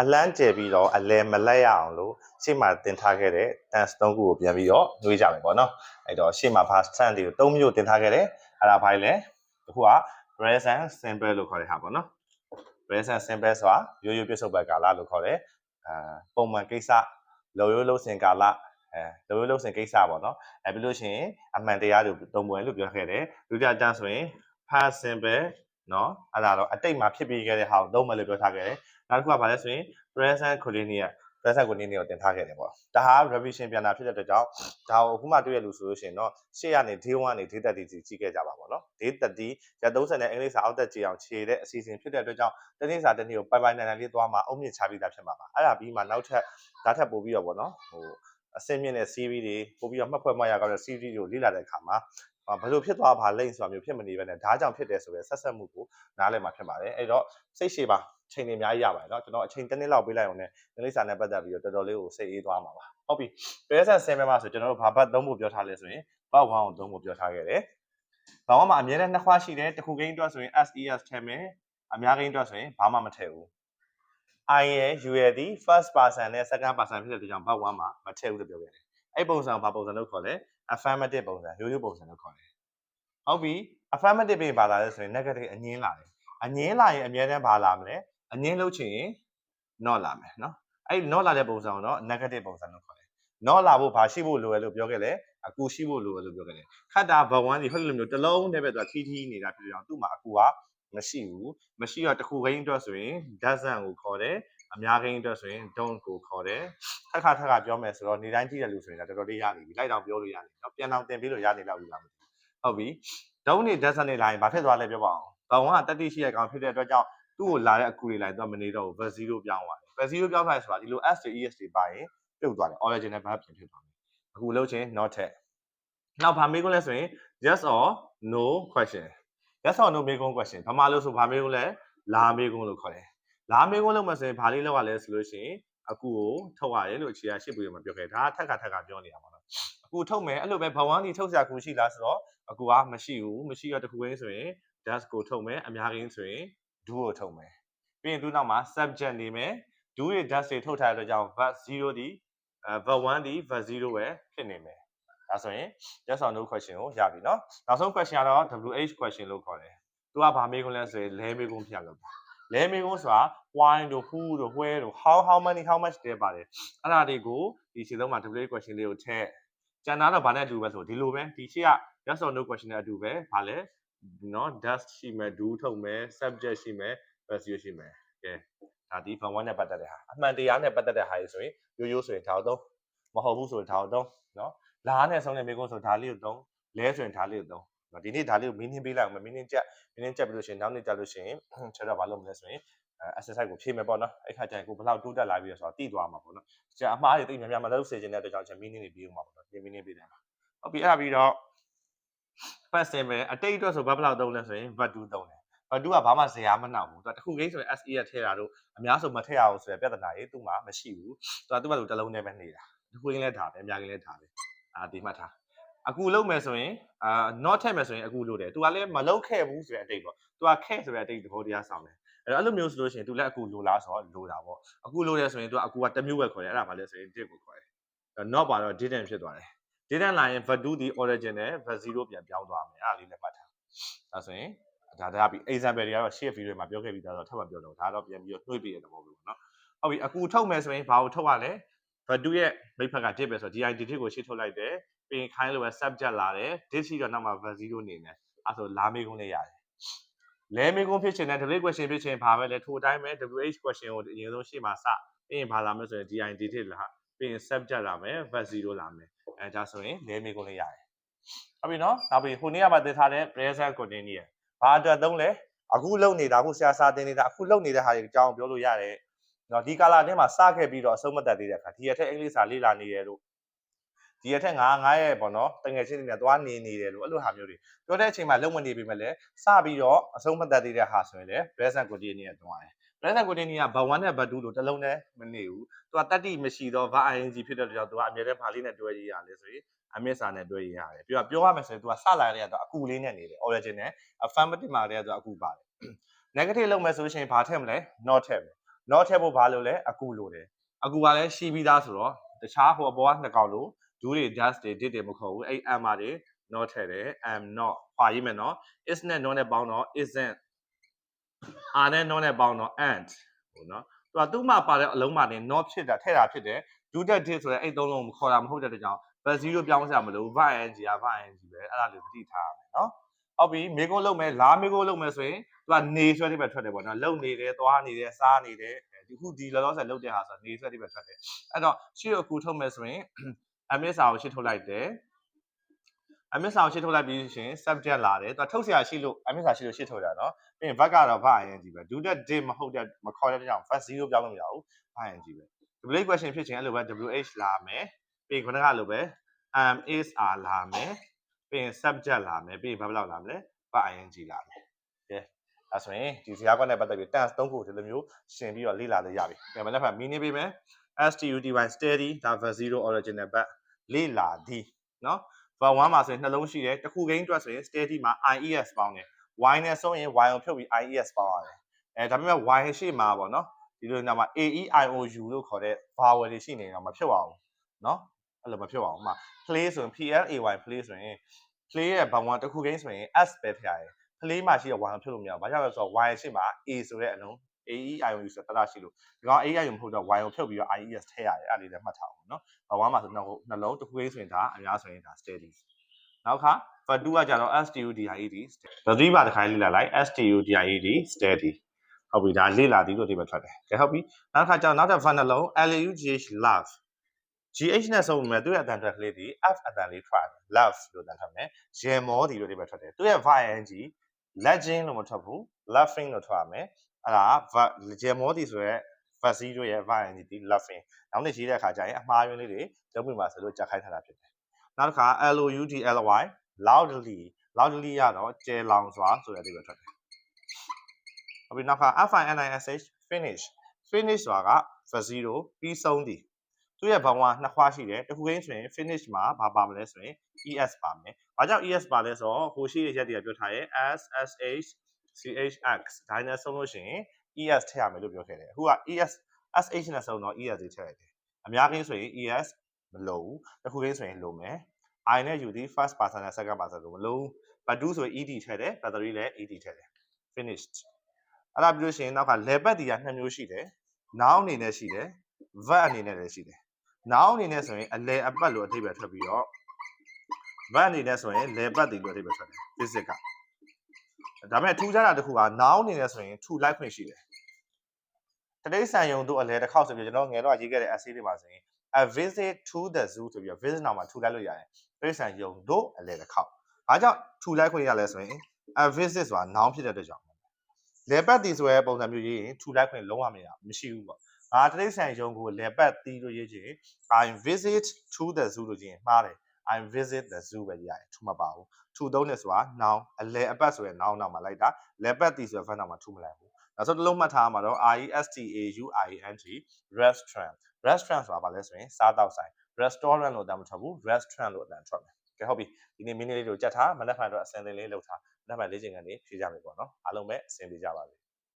အလန်းကျယ်ပြီးတော့အလဲမလက်ရအောင်လို့ရှေ့မှာတင်ထားခဲ့တဲ့ tense ၃ခုကိုပြန်ပြီးတော့နှွေးကြမယ်ပေါ့နော်အဲ့တော့ရှေ့မှာ past tense တွေကို၃မျိုးတင်ထားခဲ့တယ်အဲ့ဒါဘာလဲတစ်ခုက present simple လို့ခေါ်တဲ့ဟာပေါ့နော် present simple ဆိုတာရိုးရိုးပြစ္ဆုတ်ပကာလလို့ခေါ်တယ်အာပုံမှန်ကိစ္စလုံရိုးလုံစင်ကာလအဲလုံရိုးလုံစင်ကိစ္စပေါ့နော်အဲပြီးလို့ရှိရင်အမှန်တရားတွေတုံ့ပွဲလို့ပြောခဲ့တယ်ဒုတိယကျဆိုရင် past simple နော်အဲ့ဒါတော့အတိတ်မှာဖြစ်ပြီးခဲ့တဲ့ဟာကိုသုံးမယ်လို့ပြောထားခဲ့တယ်နောက်တစ်ခုကဘာလဲဆိုရင် present continuous present continuous ကိုတင်ထားခဲ့တယ်ပေါ့ဒါဟာ revision ပြန်တာဖြစ်တဲ့အတွက်ကြောင့်ဒါကိုအခုမှတွေ့ရလို့ဆိုလို့ရှိရင်တော့ရှေ့ကနေ day 1ကနေ day 30စီကြည့်ခဲ့ကြပါပေါ့နော် day 30ရက်30နဲ့အင်္ဂလိပ်စာအောက်တက်ကြည့်အောင်ခြေတဲ့အစီအစဉ်ဖြစ်တဲ့အတွက်ကြောင့်တနည်းစာတနည်းကိုပိုင်ပိုင်နိုင်နိုင်လေးသွားမှာအုံမြင့်ချပြီးသားဖြစ်မှာပါအဲ့ဒါပြီးမှနောက်ထပ်ဒါထပ်ပို့ပြီးတော့ပေါ့နော်ဟိုအစင်းမြင့်တဲ့ series တွေပို့ပြီးတော့မှတ်ဖွဲ့မှတ်ရကောင်းတဲ့ series တွေကိုလေ့လာတဲ့အခါမှာ ဘယ်လိုဖြစ်သွားပါလိမ့်ဆိုတာမျိုးဖြစ်မနေပဲနဲ့ဒါကြောင့်ဖြစ်တယ်ဆိုပဲဆက်ဆက်မှုကိုနားလည်မှာဖြစ်ပါတယ်အဲ့တော့စိတ်ရှည်ပါချိန်နေအများကြီးရပါတယ်เนาะကျွန်တော်အချိန်တစ်နှစ်လောက်ပေးလိုက်အောင်ねအင်္ဂလိပ်စာနဲ့ပတ်သက်ပြီးတော့တော်တော်လေးကိုစိတ်အေးသွားမှာပါဟုတ်ပြီ present simple မှာဆိုကျွန်တော်တို့ဘာဘတ်သုံးဖို့ပြောထားလဲဆိုရင် bot 1ကိုသုံးဖို့ပြောထားခဲ့တယ်ဘာမှမအမြဲတမ်းနှစ်ခွာရှိတယ်တစ်ခုကိန်းအတွက်ဆိုရင် SES ထည့်မယ်အများကိန်းအတွက်ဆိုရင်ဘာမှမထည့်ဘူး I ရဲ့ U ရဲ့ဒီ first person နဲ့ second person ဖြစ်တဲ့အတွက်ကြောင့် bot 1မှာမထည့်ဘူးလို့ပြောခဲ့တယ် အဲ့ပုံစံကိုဘာပုံစံလို့ခေါ်လဲ affirmative ပုံစံရိုးရိုးပုံစံလို့ခေါ်တယ်ဟုတ်ပြီ affirmative ပြင်ပါလာလဲဆိုရင် negative အငင်းလာတယ်အငင်းလာရင်အမြဲတမ်းဘာလာမလဲအငင်းလုပ်ချင်ရင် not လာမယ်နော်အဲ့ not လာတဲ့ပုံစံကိုတော့ negative ပုံစံလို့ခေါ်တယ် not လာဖို့ဘာရှိဖို့လိုရလို့ပြောခဲ့လဲအကူရှိဖို့လိုရလို့ပြောခဲ့တယ်ခတ်တာဘဝန်းစီဟုတ်လို့မျိုးတစ်လုံးတည်းပဲသူကထီးထီးနေတာဖြစ်ကြောင်သူ့မှာအကူကမရှိဘူးမရှိတော့တစ်ခုကိန်းအတွက်ဆိုရင် doesn't ကိုခေါ်တယ် အများကိန်းအတွက်ဆိုရင် don't ကိုခေါ်တယ်ထက်ခါထက်ခါပြောမယ်ဆိုတော့နေတိုင်းကြည့်ရလို့ဆိုရင်ဒါတော်တော်လေးရနေပြီလိုက်တော့ပြောလို့ရနေနော်ပြန်အောင်တင်ပြီးလို့ရနေလောက်ပြီလားမသိဘူးဟုတ်ပြီ don't နေ doesn't နေလာရင်ဘာဖြစ်သွားလဲပြောပါအောင်ဘဝန်းကတတိရှိရကောင်ဖြစ်တဲ့အတွက်ကြောင့်သူ့ကိုလာတဲ့အကူတွေလိုက်တော့မနေတော့ဘူး verb 0ပြောင်းသွားတယ် verb 0ပြောင်းသွားဆိုတာဒီလို s တွေ es တွေပါရင်ပြုတ်သွားတယ် original verb ပြင်ဖြစ်သွားတယ်အခုလုပ်ချင်း not ထက်နောက်ဗာမေးခွန်းလဲဆိုရင် yes or no question yes or no မေးခွန်း question ဘာမှလို့ဆိုဗာမေးခွန်းလဲလာမေးခွန်းလို့ခေါ်တယ် လာမေးခွန်းလို့မှဆိုရင်ဘာလေးလောက်ရလဲဆိုလို့ရှိရင်အကူကိုထုတ်ရတယ်လို့အခြေအရှစ်ပူရမှာပြောခဲ့ဒါထက်ကထက်ကပြောနေတာပါနော်အကူထုတ်မယ်အဲ့လိုပဲဘဝန်းကြီးထုတ်စရာကူရှိလားဆိုတော့အကူကမရှိဘူးမရှိတော့တခုရင်းဆိုရင် das ကိုထုတ်မယ်အများကြီးဆိုရင် do ကိုထုတ်မယ်ပြီးရင်သူနောက်မှာ subject နေမယ် do ရဲ့ das တွေထုတ်ထားတဲ့အတွက်ကြောင့် verb 0ဒီအဲ verb 1ဒီ verb 0ပဲဖြစ်နေမယ်ဒါဆိုရင် yes or no question ကိုရပြီเนาะနောက်ဆုံး question ကတော့ WH question လို့ခေါ်တယ်သူကဘာမေးခွန်းလဲဆိုရင်လဲမေးခွန်းဖြစ်လို့ပါ လဲမင်းကုန်းဆိုတာ wine တို့ who တို့ where တို့ how how many how much တဲ့ပါတယ်အဲ့ဒါတွေကိုဒီရှင်းဆုံးမှာ double question လေးကိုထည့်ကျန်တာတော့ဘာနဲ့အတူပဲဆိုဒီလိုပဲဒီရှေ့က yes or no question နဲ့အတူပဲဘာလဲနော် dust ရှိမယ် do ထုတ်မယ် subject ရှိမယ် verb ရှိမယ်ကဲဒါဒီ fun one နဲ့ပတ်သက်တဲ့ဟာအမှန်တရားနဲ့ပတ်သက်တဲ့ဟာကြီးဆိုရင်ရိုးရိုးဆိုရင်ဒါတော့မဟုတ်ဘူးဆိုရင်ဒါတော့နော်လားနဲ့ဆုံးတဲ့မိကုန်းဆိုဒါလေးကိုတော့လဲဆိုရင်ဒါလေးကိုတော့ နော်ဒီနေ့ဒါလေးကို meaning ပေးလိုက်အောင် meaning ချက် meaning ချက်ပြီးလို့ရှိရင်နောက်နေ့ကြလို့ရှိရင်ချက်တော့ဘာလုပ်မလဲဆိုရင်အဲ exercise ကိုဖြည့်မယ်ပေါ့နော်အဲ့ခါကျရင်ကိုဘယ်လောက်တိုးတက်လာပြီလဲဆိုတော့သိသွားမှာပေါ့နော်ကျန်အမှားတွေသိများများမလုပ်စေချင်တဲ့အတွက်ကြောင့်ချက် meaning တွေပြီးအောင်ပါပေါ့နော်ဒီ meaning ပေးတယ်ဟုတ်ပြီအဲ့ဒါပြီးတော့ first simple အတိတ်အတွက်ဆိုဘာဘယ်လောက်သုံးလဲဆိုရင် what do သုံးတယ် what do ကဘာမှဇရာမနှောက်ဘူးသူကတစ်ခုကိန်းဆိုရင် SE ရထည့်တာတို့အများဆုံးမထည့်ရအောင်ဆိုတဲ့ပြဿနာကြီးသူ့မှာမရှိဘူးသူကသူ့ဘက်သူတစ်လုံးနဲ့ပဲနေတာတစ်ခုကိန်းလဲထားတယ်အများကိန်းလဲထားတယ်အာဒီမှတ်ထား အကူလုံးမယ်ဆိုရင်အာ not ထည့်မယ်ဆိုရင်အကူလို့တယ်။ तू ကလည်းမလုံးခဲ့ဘူးဆိုတဲ့အတိတ်ပေါ့။ तू ကခဲ့ဆိုတဲ့အတိတ်သဘောတရားဆောင်တယ်။အဲ့တော့အဲ့လိုမျိုးဆိုလို့ရှိရင် तू လည်းအကူလိုလားဆိုတော့လိုတာပေါ့။အကူလိုတယ်ဆိုရင် तू အကူကတစ်မျိုးပဲခေါ်တယ်။အဲ့ဒါမှလည်းဆိုရင် did ကိုခေါ်တယ်။ not ပါတော့ didn't ဖြစ်သွားတယ်။ didn't လာရင် verb 2ဒီ origin နဲ့ verb 0ပြန်ပြောင်းသွားမယ်။အဲ့ဒါလေးလည်းမှတ်ထား။ဒါဆိုရင်ဒါဒါပြီး example တွေကတော့ share video မှာပြောခဲ့ပြီးသားတော့ထပ်မပြောတော့ဒါတော့ပြန်ပြီးတော့နှွှေ့ပြရတဲ့ပုံပဲပေါ့နော်။ဟုတ်ပြီအကူထုတ်မယ်ဆိုရင်ဘာကိုထုတ်ရလဲ။ verb 2ရဲ့မိတ်ဖက်က did ပဲဆိုတော့ did did ကိုရှေ့ထုတ်လိုက်တယ်။ပြီးရင်ခိုင်းလို့ပဲ subject လာတယ် did ရှိတော့နောက်မှာ verb 0နေမယ်အဲဆိုလာမေးခွန်းလေးရတယ်လဲမေးခွန်းဖြစ်ချင်တဲ့ delete question ဖြစ်ချင်ဘာပဲလဲထိုအတိုင်းပဲ wh question ကိုအရင်ဆုံးရှေ့မှာစပြီးရင်ဘာလာမလဲဆိုရင် din did လာပြီးရင် subject လာမယ် verb 0လာမယ်အဲဒါဆိုရင်လဲမေးခွန်းလေးရတယ်ဟုတ်ပြီနော်နောက်ပြီးဟိုနေ့ကမှသင်ထားတဲ့ present continuous ဘာအတွက်သုံးလဲအခုလုံနေတာအခုဆရာစာတင်နေတာအခုလုံနေတဲ့ဟာတွေအကြောင်းပြောလို့ရတယ် နော်ဒီကာလအတွင်းမှာစခဲ့ပြီးတော့အဆုံးမတက်သေးတဲ့အခါဒီရက်ထက်အင်္ဂလိပ်စာလေ့လာနေရလို့ဒီရက်ထက်ငါငါရဲ့ပေါ့နော်တငယ်ချင်းတွေနဲ့သွားနေနေတယ်လို့အဲ့လိုဟာမျိုးတွေပြောတဲ့အချိန်မှာလုံမနေပြီမဲ့လဲစပြီးတော့အဆုံးမတက်သေးတဲ့ဟာဆိုရင်လေ present continuous တွားတယ် present continuous ကဘ1နဲ့ဘ2လို့တစ်လုံးနဲ့မနေဘူးသူကတတိမရှိတော့ verb ing ဖြစ်တဲ့ကြောင့်သူကအမြဲတမ်းဘာလေးနဲ့တွဲရေးရလဲဆိုရင်အမစ်စာနဲ့တွဲရေးရတယ်ပြီးတော့ပြောရမယ်ဆိုရင်သူကစလာတဲ့ကတော့အကူလေးနဲ့နေတယ် origin နဲ့ affirmative မှာတည်းကတော့အကူပါတယ် negative လုပ်မယ်ဆိုရှင်ဘာထည့်မလဲ not ထည့်မယ် not ထည့်ဖို့ဘာလို့လဲအကူလို့တယ်အကူကလည်းရှိပြီးသားဆိုတော့တခြားဟိုအပေါ်ကနှစ်ကောင်လို့ဒူးတွေ dust တွေ did တွေမခေါ်ဘူးအဲ့ am ပါတွေ not ထည့်တယ် am not ခွာရေးမယ်နော် is နဲ့ not နဲ့ပေါင်းတော့ isn't are နဲ့ not နဲ့ပေါင်းတော့ and ဟုတ်နော်သူကသူ့မှာပါတဲ့အလုံးမှာနေ not ဖြစ်တာထည့်တာဖြစ်တယ် do that did ဆိုတဲ့အဲ့သုံးလုံးကိုခေါ်တာမဟုတ်တဲ့ကြောင့် but 0ပြောင်းစရာမလို var ing က var ing ပဲအဲ့ဒါလေးသတိထားရမယ်နော် ဟုတ်ပြီမိကုန်းလုံးမယ်လားမိကုန်းလုံးမယ်ဆိုရင်သူကနေဆွဲတိပဲထွက်တယ်ပေါ့နော်လုံနေတယ်သွားနေတယ်စားနေတယ်ဒီခုဒီလောလောဆယ်လုံတဲ့ဟာဆိုတာနေဆွဲတိပဲထွက်တယ်အဲ့တော့ရှေ့ကိုကူထုတ်မယ်ဆိုရင် ms ကိုရှေ့ထုတ်လိုက်တယ် ms ကိုရှေ့ထုတ်လိုက်ပြီးရှင် subject လာတယ်သူထုတ်เสียရှိလို့ ms ရှိလို့ရှေ့ထုတ်တာနော်ပြီးရင် verb ကတော့ var ing ပဲ do that did မဟုတ်တဲ့မခေါ်တဲ့ကြောင့် verb 0ပြောင်းလို့မရဘူး var ing ပဲ double question ဖြစ်ချင်အဲ့လိုပဲ wh လာမယ်ပြီးရင်ခုနကလိုပဲ am is are လာမယ် ပြီးရင် subject လာမယ်ပြီးရင်ဘာလောက်လာမလဲ var ing လာမယ်ကဲဒါဆိုရင်ဒီစကားကွက်နဲ့ပတ်သက်ပြီး tense သုံးခုဒီလိုမျိုးရှင်းပြီးတော့လေ့လာလို့ရပြီ။ဒါမှလည်းဖတ် meaning ပေးမယ် study steady ဒါ verb 0 original verb လေ့လာသည်เนาะ verb 1မှာဆိုရင်နှလုံးရှိတယ်တစ်ခုကိန်းအတွက်ဆိုရင် steady မှာ ies ပေါင်းတယ် y နဲ့ဆိုရင် y ကိုဖြုတ်ပြီး ies ပေါင်းရတယ်အဲဒါပေမဲ့ y ရှေ့မှာပေါ့နော်ဒီလိုနေရာမှာ a e i o u လို့ခေါ်တဲ့ vowel တွေရှိနေတော့မဖြုတ်အောင်เนาะ အဲ့လိုမဖြစ်ပါဘူးဥပမာ play ဆိုရင် play play ဆိုရင် play ရဲ့ဘဝန်တစ်ခုကိန်းဆိုရင် s ပဲထည့်ရတယ် play မှာရှိတဲ့ y ဖြစ်လို့မရဘူးဘာကြောင့်လဲဆိုတော့ y ရှိမှာ a ဆိုတဲ့အလုံး a e i o u ဆိုတာတရရှိလို့ဒီကောင် a i o u မဟုတ်တော့ y ကိုဖြုတ်ပြီးတော့ i e s ထည့်ရတယ်အဲ့လေးလည်းမှတ်ထားအောင်နော်ဘဝန်မှာဆိုတော့နှလုံးတစ်ခုကိန်းဆိုရင်ဒါအများဆိုရင်ဒါ steady နောက်ခါ verb 2ကကြတော့ stu died steady ဒါသတိပါတစ်ခါလေးလာလိုက် stu died steady ဟုတ်ပြီဒါလေ့လာသီးလို့ဒီမှာထွက်တယ်။ကဲဟုတ်ပြီ။နောက်တစ်ခါကျတော့နောက်တစ်ဖက်နှလုံး luh love gh နဲ့ဆုံးမယ်သူရဲ့အတန်ထွက်ကလေးဒီ f အတန်လေးထွက်တယ် love လို့အတန်ထွက်မယ်ရေမောဒီလို့ဒီမှာထွက်တယ်သူရဲ့ ing legend လို့မထွက်ဘူး laughing လို့ထွက်ရမယ်အဲ့ဒါရေမောဒီဆိုရဲ verb 0ရဲ့ ing ဒီ laughing နောက်နေ့ရေးတဲ့အခါကျရင်အမှားယွင်းလေးတွေလုပ်ပြီးမှဆိုလို့ကြာခိုင်းထားတာဖြစ်တယ်နောက်တစ်ခါ loudly loudly loudly ရတော့ကျဲလောင်စွာဆိုတဲ့အဓိပ္ပာယ်ထွက်တယ်။ဟုတ်ပြီနောက်က finish finish finish ဆိုတာက for 0ပြီးဆုံးသည် သူရဲ့ဘဝနှစ်ခွားရှိတယ်တစ်ခုချင်းဆိုရင် finish မှာဘာပါမလဲဆိုရင် es ပါမယ်။ဘာကြောင့် es ပါလဲဆိုတော့ဟိုရှိတဲ့ရက်တွေကပြောထားရဲ့ s sh chx ဒါနဲ့ဆုံးလို့ရှိရင် es ထည့်ရမယ်လို့ပြောခဲ့တယ်။အခုက es sh နဲ့ဆုံးတော့ es တွေထည့်လိုက်တယ်။အများကြီးဆိုရင် es မလိုဘူးတစ်ခုချင်းဆိုရင်လိုမယ် I နဲ့ U ဒီ first person နဲ့ second person လို့မလုံး but do ဆို ed ထည့်တယ် but 3လည်း ed ထည့်တယ် finished အဲ့ဒါပြီးလို့ရှိရင်နောက်က level တီကနှစ်မျိုးရှိတယ် noun အနေနဲ့ရှိတယ် verb အနေနဲ့လည်းရှိတယ် noun အနေနဲ့ဆိုရင်အလယ်အပတ်လို့အဓိပ္ပာယ်ထွက်ပြီးတော့ verb အနေနဲ့ဆိုရင်လေပတ်တီလို့အဓိပ္ပာယ်ထွက်တယ် physics ကဒါပေမဲ့ထူးခြားတာတစ်ခုက noun အနေနဲ့ဆိုရင် to လိုက်ခွင့်ရှိတယ်တတိယဆန်ယုံတို့အလဲတစ်ခေါက်ဆိုပြီးကျွန်တော်ငယ်တော့ရေးခဲ့တဲ့ essay တွေမှာဆိုရင် a visit to the zoo ဆိုပြီးတော့ visit နောက်မှာထူလိုက်လို့ရတယ်တိရစ္ဆာန်ယုံတို့အလဲတစ်ခေါက်။အားကြောင့်ထူလိုက်ခွင့်ရလဲဆိုရင် a visit ဆိုတာ noun ဖြစ်တဲ့အတွက်ကြောင့်လေပတ်တီဆိုရဲပုံစံမျိုးရေးရင်ထူလိုက်ခွင့်လုံးဝမရမရှိဘူးပေါ့။ ငါတိရစ္ဆာန်ယုံကိုလေပတ်တီလို့ရေးချင် I visit to the zoo လို့ရေးရင်မှားတယ်။ I visit the zoo ပဲရေးရတယ်ထူမပါဘူး။ထူသုံးတယ်ဆိုတာ noun အလဲအပတ်ဆိုရဲ noun နောက်မှာလိုက်တာလေပတ်တီဆိုရဲ verb နောက်မှာထူမလိုက်ဘူး။နောက်ဆုံးတစ်လုံးမှတ်ထားမှာတော့ R E S T A U I N T restaurant restaurant ဆိုတာဘာလဲဆိုရင်စားတောက်ဆိုင် restaurant လို့အတန်မထွက်ဘူး restaurant လို့အတန်ထွက်မယ်ကဲဟုတ်ပြီဒီနေ့ mini လေးကိုကြက်ထားမနက်ဖြန်တော့အစင်သင်လေးလုပ်ထားမနက်ဖြန်လေ့ကျင့်ခန်းလေးဖြေကြမယ်ပေါ့နော်အားလုံးပဲအဆင်ပြေကြပါစေ